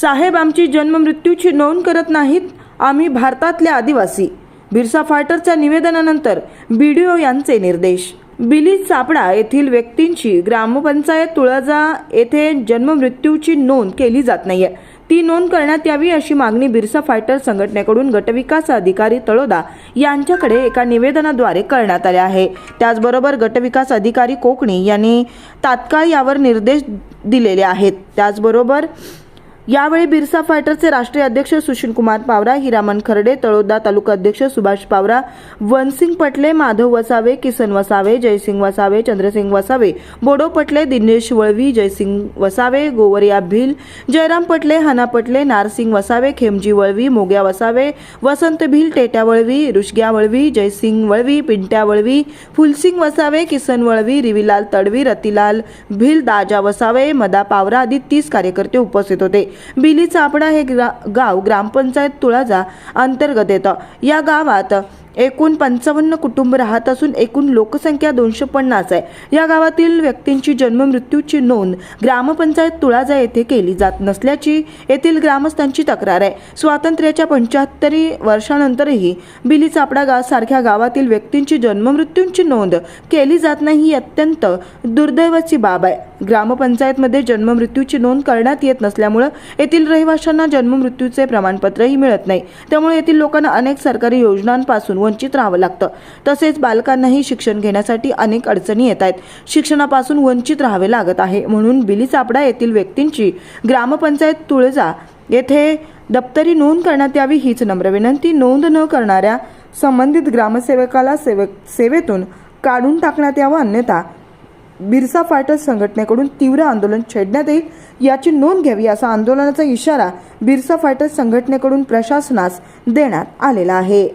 साहेब आमची जन्ममृत्यूची नोंद करत नाहीत. आम्ही भारतातले आदिवासी. बिरसा फायटरच्या निवेदनानंतर बी डी ओ यांचे निर्देश. बिली सापडा येथील व्यक्तींची ग्रामपंचायत तुळजा येथे जन्ममृत्यूची नोंद केली जात नाहीये. ती नोंद करण्यात यावी अशी मागणी बिरसा फायटर संघटनेकडून गटविकास अधिकारी तळोदा यांच्याकडे एका निवेदनाद्वारे करण्यात आले आहे. त्याचबरोबर गटविकास अधिकारी कोकणी यांनी तात्काळ यावर निर्देश दिलेले आहेत. त्याचबरोबर यावेळी बिरसा फायटरचे राष्ट्रीय अध्यक्ष सुशील कुमार पावरा हिरामन खर्डे तळोदा तालुका अध्यक्ष सुभाष पावरा वनसिंग पटले माधव वसावे किसन वसावे जयसिंग वसावे चंद्रसिंग वसावे बोडो पटले दिनेश वळवी जयसिंग वसावे गोवरिया भिल जयराम पटले हना पटले नारसिंग वसावे खेमजी वळवी मोग्या वसावे वसंत भिल टेट्या वळवी रुषग्या वळवी जयसिंग वळवी पिंट्या वळवी फुलसिंग वसावे किसन वळवी रिविलाल तडवी रतिलाल भिल दाजा वसावे मदा पावरा आदी तीस कार्यकर्ते उपस्थित होते. बिली चापडा हे ग्रा- गाव ग्रामपंचायत तुळाजा अंतर्गत येतं. या गावात एकूण पंचावन्न कुटुंब राहत असून एकूण लोकसंख्या दोनशे पन्नास आहे. या गावातील व्यक्तींची जन्ममृत्यूची नोंद ग्रामपंचायत तुळाजा येथे केली जात नसल्याची येथील ग्रामस्थांची तक्रार आहे. स्वातंत्र्याच्या पंच्याहत्तरी वर्षानंतरही बिली चापडा गाव सारख्या गावातील व्यक्तींची जन्ममृत्यूंची नोंद केली जात नाही ही अत्यंत दुर्दैवाची बाब आहे. ग्रामपंचायतमध्ये जन्ममृत्यूची नोंद करण्यात येत नसल्यामुळं येथील रहिवाशांना जन्ममृत्यूचे प्रमाणपत्रही मिळत नाही. त्यामुळे येथील लोकांना अनेक सरकारी योजनांपासून वंचित राहावं लागतं. तसेच बालकांनाही शिक्षण घेण्यासाठी अनेक अडचणी येत आहेत. शिक्षणापासून वंचित राहावे लागत आहे. म्हणून बिली चापडा येथील व्यक्तींची ग्रामपंचायत तुळजा येथे दप्तरी नोंद करण्यात यावी हीच नम्र विनंती. नोंद न करणाऱ्या संबंधित ग्रामसेवकाला सेवक सेवेतून काढून टाकण्यात यावं अन्यथा बिरसा फायटर्स संघटनेकडून तीव्र आंदोलन छेडण्यात येईल याची नोंद घ्यावी असा आंदोलनाचा इशारा बिरसा फायटर्स संघटनेकडून प्रशासनास देण्यात आलेला आहे.